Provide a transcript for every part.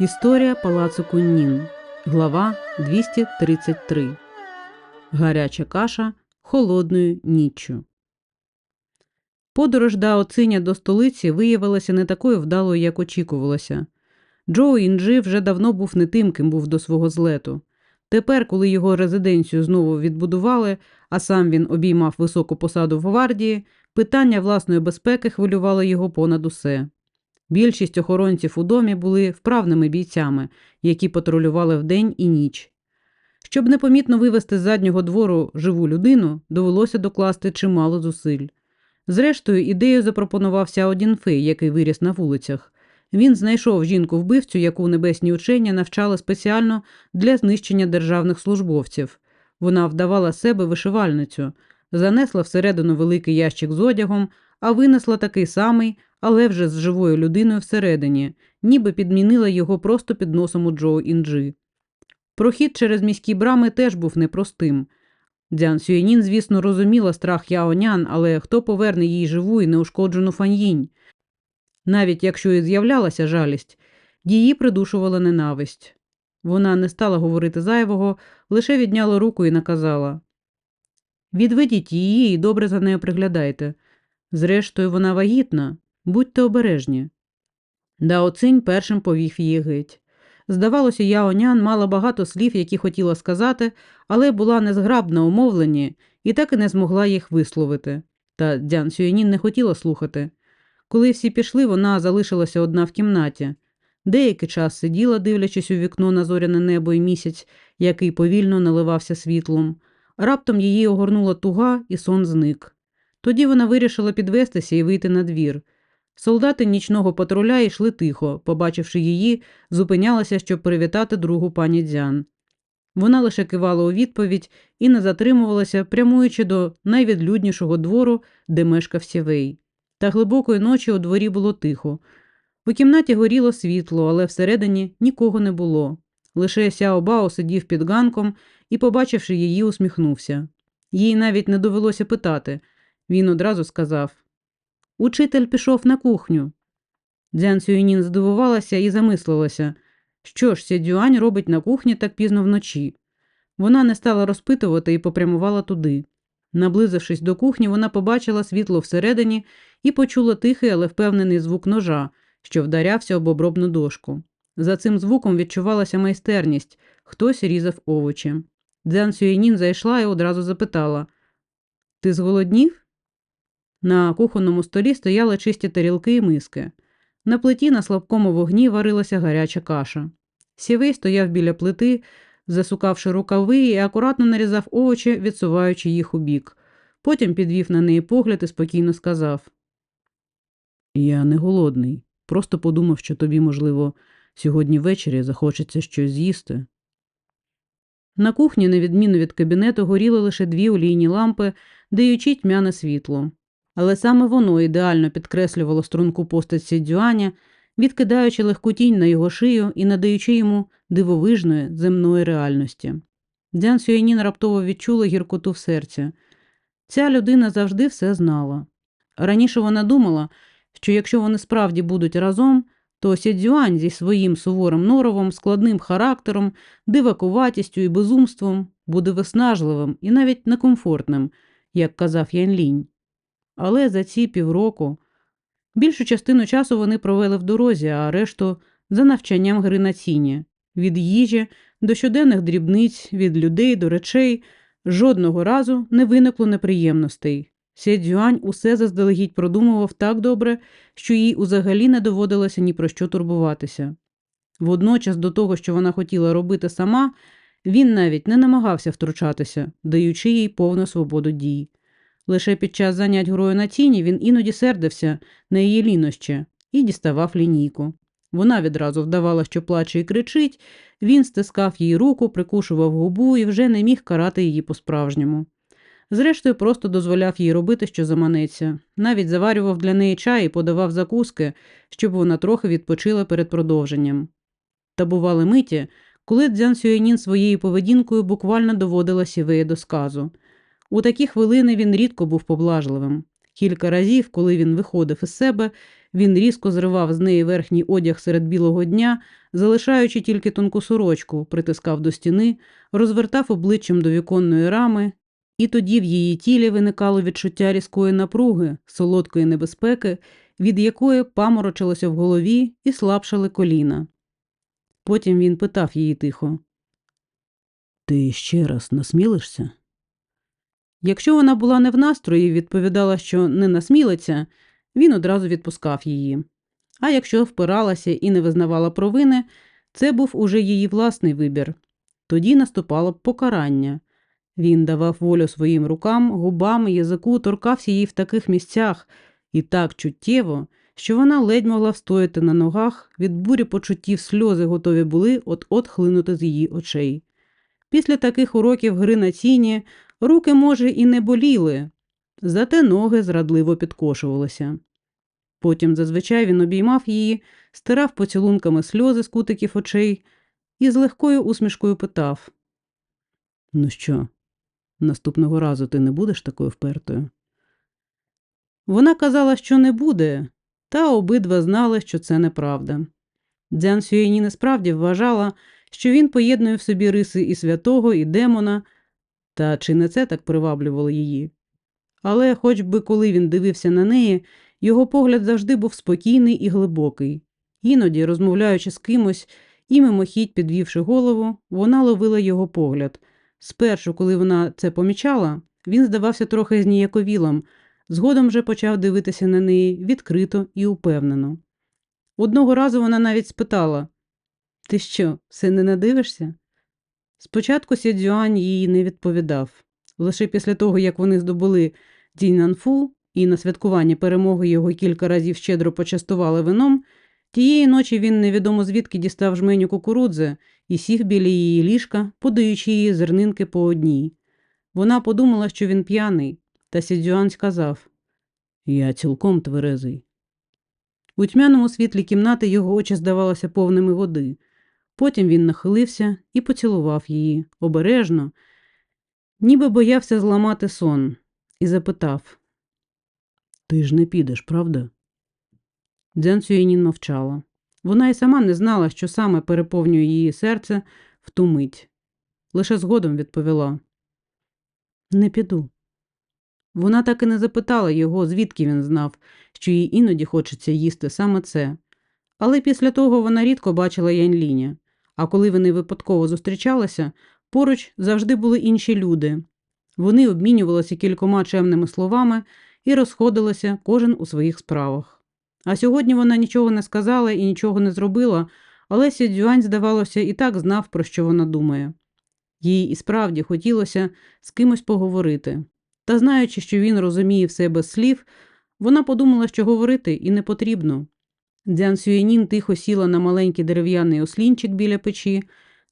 Історія палацу Куннін. Глава 233. Гаряча каша холодною ніччю. Подорож Дао Циня до столиці виявилася не такою вдалою, як очікувалося. Джоу Інджи вже давно був не тим, ким був до свого злету. Тепер, коли його резиденцію знову відбудували, а сам він обіймав високу посаду в гвардії, питання власної безпеки хвилювало його понад усе. Більшість охоронців у домі були вправними бійцями, які патрулювали вдень і ніч. Щоб непомітно вивести з заднього двору живу людину, довелося докласти чимало зусиль. Зрештою, ідею запропонував Сяодін Фей, який виріс на вулицях. Він знайшов жінку-вбивцю, яку небесні учення навчали спеціально для знищення державних службовців. Вона вдавала себе вишивальницю, занесла всередину великий ящик з одягом, а винесла такий самий, але вже з живою людиною всередині, ніби підмінила його просто під носом у Джоу Інджи. Прохід через міські брами теж був непростим. Дзян Сюєнін, звісно, розуміла страх Яонян, але хто поверне їй живу і неушкоджену фаньїнь? Навіть якщо і з'являлася жалість, її придушувала ненависть. Вона не стала говорити зайвого, лише відняла руку і наказала Відведіть її і добре за нею приглядайте. Зрештою, вона вагітна, будьте обережні. Дао Цинь першим повів її геть. Здавалося, Яонян мала багато слів, які хотіла сказати, але була незграбна у мовленні і так і не змогла їх висловити. Та Дзян Сюєнін не хотіла слухати. Коли всі пішли, вона залишилася одна в кімнаті. Деякий час сиділа, дивлячись у вікно на зоряне небо і місяць, який повільно наливався світлом. Раптом її огорнула туга, і сон зник. Тоді вона вирішила підвестися і вийти на двір. Солдати нічного патруля йшли тихо, побачивши її, зупинялася, щоб привітати другу пані Дзян. Вона лише кивала у відповідь і не затримувалася, прямуючи до найвідлюднішого двору, де мешкав сівей. Та глибокої ночі у дворі було тихо. У кімнаті горіло світло, але всередині нікого не було. Лише Сяо Бао сидів під ганком і, побачивши її, усміхнувся. Їй навіть не довелося питати. Він одразу сказав Учитель пішов на кухню. Дзян Сюєнін здивувалася і замислилася, що ж Сядюань робить на кухні так пізно вночі. Вона не стала розпитувати і попрямувала туди. Наблизившись до кухні, вона побачила світло всередині і почула тихий, але впевнений звук ножа, що вдарявся об обробну дошку. За цим звуком відчувалася майстерність, хтось різав овочі. Дзян Сюєнін зайшла і одразу запитала Ти зголоднів? На кухонному столі стояли чисті тарілки і миски. На плиті на слабкому вогні варилася гаряча каша. Сівей стояв біля плити, засукавши рукави і акуратно нарізав овочі, відсуваючи їх у бік. Потім підвів на неї погляд і спокійно сказав Я не голодний. Просто подумав, що тобі, можливо, сьогодні ввечері захочеться щось з'їсти. На кухні, на відміну від кабінету, горіли лише дві олійні лампи, даючи тьмяне світло. Але саме воно ідеально підкреслювало струнку постать Сідзюаня, відкидаючи легку тінь на його шию і надаючи йому дивовижної земної реальності. Дзян Сюєнін раптово відчула гіркоту в серці. Ця людина завжди все знала. Раніше вона думала, що якщо вони справді будуть разом, то Сідзюань зі своїм суворим норовом, складним характером, дивакуватістю і безумством буде виснажливим і навіть некомфортним, як казав Ян Лінь. Але за ці півроку більшу частину часу вони провели в дорозі, а решту за навчанням гри на ціні. Від їжі до щоденних дрібниць, від людей до речей жодного разу не виникло неприємностей. Сєдзюань усе заздалегідь продумував так добре, що їй узагалі не доводилося ні про що турбуватися. Водночас до того, що вона хотіла робити сама, він навіть не намагався втручатися, даючи їй повну свободу дій. Лише під час занять грою на тіні він іноді сердився на її лінощі і діставав лінійку. Вона відразу вдавала, що плаче і кричить, він стискав їй руку, прикушував губу і вже не міг карати її по-справжньому. Зрештою, просто дозволяв їй робити, що заманеться, навіть заварював для неї чай і подавав закуски, щоб вона трохи відпочила перед продовженням. Та бували миті, коли Дзян Сюєнін своєю поведінкою буквально доводила сівеї до сказу. У такі хвилини він рідко був поблажливим. Кілька разів, коли він виходив із себе, Він різко зривав з неї верхній одяг серед білого дня, залишаючи тільки тонку сорочку, притискав до стіни, розвертав обличчям до віконної рами, і тоді в її тілі виникало відчуття різкої напруги, солодкої небезпеки, від якої паморочилося в голові і слабшали коліна. Потім він питав її тихо. Ти ще раз насмілишся? Якщо вона була не в настрої і відповідала, що не насмілиться, він одразу відпускав її. А якщо впиралася і не визнавала провини, це був уже її власний вибір. Тоді наступало покарання. Він давав волю своїм рукам, губам, язику, торкався її в таких місцях і так чуттєво, що вона ледь могла встояти на ногах, від бурі почуттів сльози готові були от-от хлинути з її очей. Після таких уроків гри на тіні руки, може, і не боліли, зате ноги зрадливо підкошувалися. Потім зазвичай він обіймав її, стирав поцілунками сльози з кутиків очей і з легкою усмішкою питав: Ну що, наступного разу ти не будеш такою впертою? Вона казала, що не буде, та обидва знали, що це неправда. Дзян Сюєні справді вважала, що він поєднує в собі риси і святого, і демона, та чи не це так приваблювало її. Але, хоч би коли він дивився на неї, його погляд завжди був спокійний і глибокий. Іноді, розмовляючи з кимось і мимохідь підвівши голову, вона ловила його погляд. Спершу, коли вона це помічала, він здавався трохи зніяковілим, згодом вже почав дивитися на неї відкрито і упевнено. Одного разу вона навіть спитала Ти що, все не надивишся? Спочатку Сідзюань їй не відповідав. Лише після того, як вони здобули Дінанфу і на святкуванні перемоги його кілька разів щедро почастували вином, тієї ночі він невідомо звідки дістав жменю кукурудзи і сів біля її ліжка, подаючи її зернинки по одній. Вона подумала, що він п'яний, та Сідзюань сказав Я цілком тверезий. У тьмяному світлі кімнати його очі здавалося повними води. Потім він нахилився і поцілував її обережно, ніби боявся зламати сон, і запитав Ти ж не підеш, правда? Дзян Сюєнін мовчала. Вона й сама не знала, що саме переповнює її серце в ту мить. Лише згодом відповіла Не піду. Вона так і не запитала його, звідки він знав, що їй іноді хочеться їсти саме це. Але після того вона рідко бачила Янь-Ліня, а коли вони випадково зустрічалися, поруч завжди були інші люди. Вони обмінювалися кількома чемними словами і розходилися кожен у своїх справах. А сьогодні вона нічого не сказала і нічого не зробила, але Сідзюань, здавалося, і так знав, про що вона думає. Їй і справді хотілося з кимось поговорити. Та знаючи, що він розуміє все без слів, вона подумала, що говорити і не потрібно. Дзян Сюєнін тихо сіла на маленький дерев'яний ослінчик біля печі,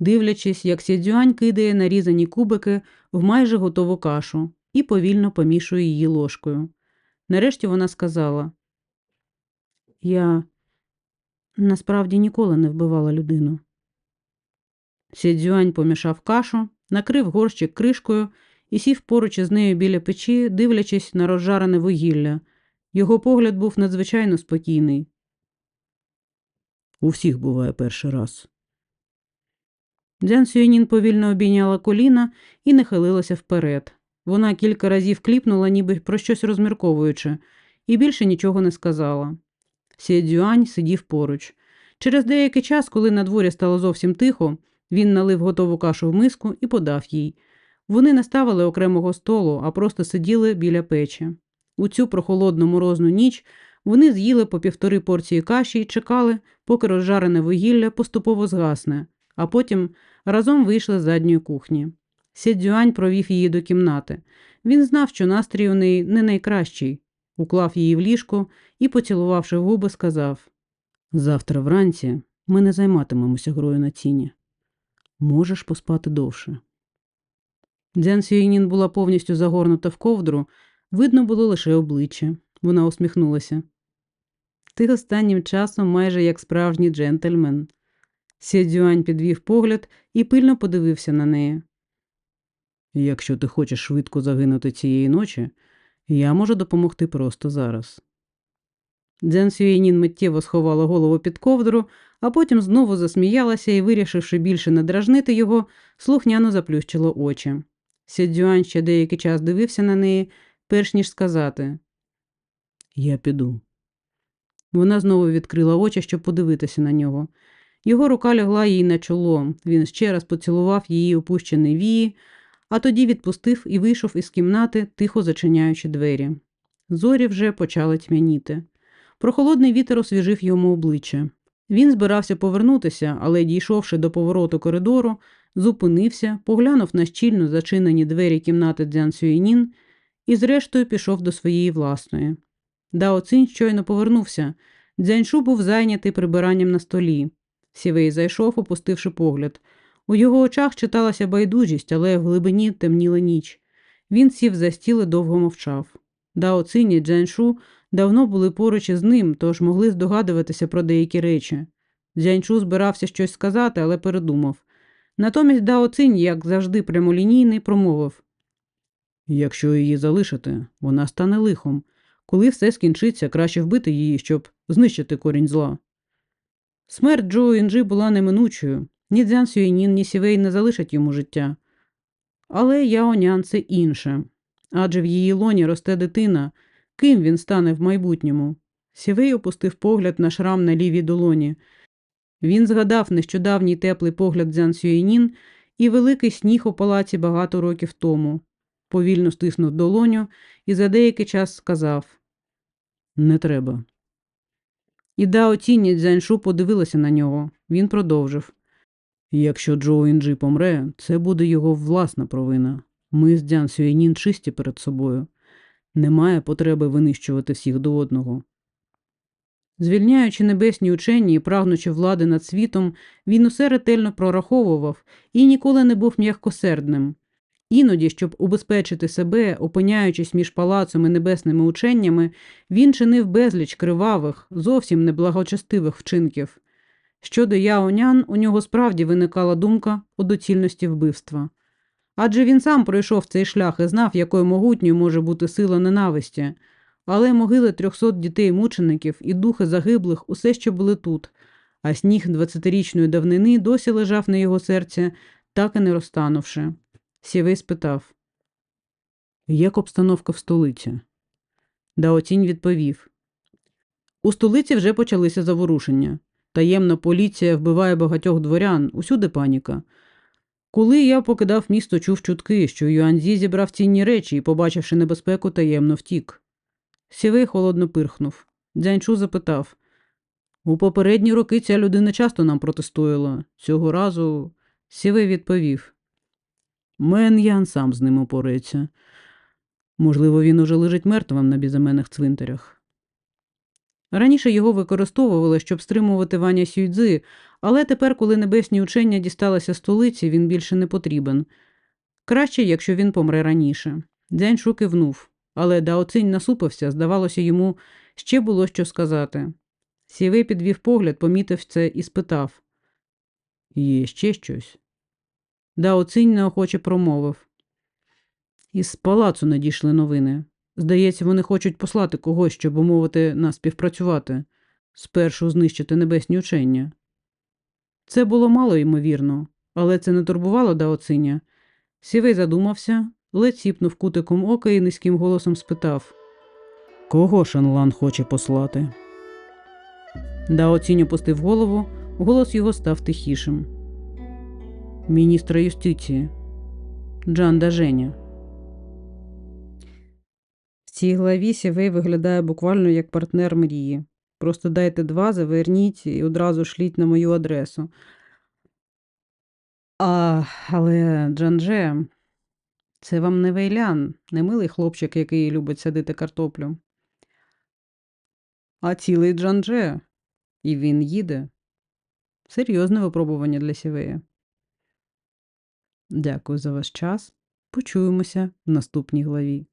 дивлячись, як Сідзюань кидає нарізані кубики в майже готову кашу і повільно помішує її ложкою. Нарешті вона сказала: Я насправді ніколи не вбивала людину. Сідзюань помішав кашу, накрив горщик кришкою і сів поруч із нею біля печі, дивлячись на розжарене вугілля. Його погляд був надзвичайно спокійний. У всіх буває перший раз. Дзян Сюєнін повільно обійняла коліна і нахилилася вперед. Вона кілька разів кліпнула, ніби про щось розмірковуючи, і більше нічого не сказала. Сєдзюань сидів поруч. Через деякий час, коли на дворі стало зовсім тихо, він налив готову кашу в миску і подав їй. Вони не ставили окремого столу, а просто сиділи біля печі. У цю прохолодну морозну ніч вони з'їли по півтори порції каші і чекали, поки розжарене вугілля поступово згасне, а потім разом вийшли з задньої кухні. Сідзюань провів її до кімнати. Він знав, що настрій у неї не найкращий, уклав її в ліжко і, поцілувавши в губи, сказав Завтра вранці ми не займатимемося грою на тіні. Можеш поспати довше. Дзян Сюєнін була повністю загорнута в ковдру, видно було лише обличчя. Вона усміхнулася. Ти останнім часом майже як справжній джентльмен. Сєдзюань підвів погляд і пильно подивився на неї. Якщо ти хочеш швидко загинути цієї ночі, я можу допомогти просто зараз. Дзен Сюєнін миттєво сховала голову під ковдру, а потім знову засміялася і, вирішивши більше не дражнити його, слухняно заплющила очі. Сідзюань ще деякий час дивився на неї, перш ніж сказати Я піду. Вона знову відкрила очі, щоб подивитися на нього. Його рука лягла їй на чоло. Він ще раз поцілував її опущений вії, а тоді відпустив і вийшов із кімнати, тихо зачиняючи двері. Зорі вже почали тьмяніти. Прохолодний вітер освіжив йому обличчя. Він збирався повернутися, але, дійшовши до повороту коридору, зупинився, поглянув на щільно зачинені двері кімнати Дзян Сюєнін і, зрештою, пішов до своєї власної. Дао Цинь щойно повернувся. Дзяньшу був зайнятий прибиранням на столі. Сівей зайшов, опустивши погляд. У його очах читалася байдужість, але в глибині темніла ніч. Він сів за стіл і довго мовчав. Дао Цинь і Дзяньшу давно були поруч із ним, тож могли здогадуватися про деякі речі. Дзяньшу збирався щось сказати, але передумав. Натомість Дао Цинь, як завжди прямолінійний, промовив Якщо її залишити, вона стане лихом. Коли все скінчиться, краще вбити її, щоб знищити корінь зла. Смерть Джо Інджі була неминучою. Ні Дзян Сюєнін, ні Сівей не залишать йому життя. Але Яонян це інше. Адже в її лоні росте дитина, ким він стане в майбутньому. Сівей опустив погляд на шрам на лівій долоні. Він згадав нещодавній теплий погляд Дзян Сюєнін і великий сніг у палаці багато років тому. Повільно стиснув долоню і за деякий час сказав Не треба. І Дао Тіні Дзяньшу подивилася на нього. Він продовжив. Якщо Джоу Інджі помре, це буде його власна провина. Ми з Дзян Сюєнін чисті перед собою. Немає потреби винищувати всіх до одного. Звільняючи небесні учені і прагнучи влади над світом, він усе ретельно прораховував і ніколи не був м'якосердним. Іноді, щоб убезпечити себе, опиняючись між палацом і небесними ученнями, він чинив безліч кривавих, зовсім неблагочестивих вчинків. Щодо Яонян, у нього справді виникала думка у доцільності вбивства. Адже він сам пройшов цей шлях і знав, якою могутньою може бути сила ненависті, але могили трьохсот дітей-мучеників і духи загиблих усе ще були тут, а сніг двадцятирічної давнини досі лежав на його серці, так і не розтанувши. Сівей спитав, як обстановка в столиці? Даотінь відповів. У столиці вже почалися заворушення. Таємна поліція вбиває багатьох дворян, усюди паніка. Коли я покидав місто, чув чутки, що Юанзі зібрав цінні речі і, побачивши небезпеку, таємно втік. Сівей холодно пирхнув. Дзяньчу запитав У попередні роки ця людина часто нам протистояла. Цього разу Сівей відповів Мен Ян сам з ним упорається. Можливо, він уже лежить мертвим на безіменних цвинтарях. Раніше його використовували, щоб стримувати Ваня Сюйдзи, але тепер, коли небесні учення дісталися столиці, він більше не потрібен. Краще, якщо він помре раніше. Дзяньшу кивнув, але Даоцинь насупився, здавалося, йому ще було що сказати. Сівей підвів погляд, помітив це і спитав Є ще щось? Даоцинь неохоче промовив. Із палацу надійшли новини. Здається, вони хочуть послати когось, щоб умовити нас співпрацювати, спершу знищити небесні учення. Це було мало ймовірно, але це не турбувало Даоциня. Сівей задумався, ледь сіпнув кутиком ока і низьким голосом спитав Кого Шанлан хоче послати? Даоцінь опустив голову, голос його став тихішим. Міністра юстиції Джан Даженя. В цій главі Сівей виглядає буквально як партнер мрії. Просто дайте два, заверніть і одразу шліть на мою адресу. А, але Джандже, це вам не вейлян, не милий хлопчик, який любить садити картоплю. А цілий Джандже. І він їде. Серйозне випробування для Сівея. Дякую за ваш час. Почуємося в наступній главі.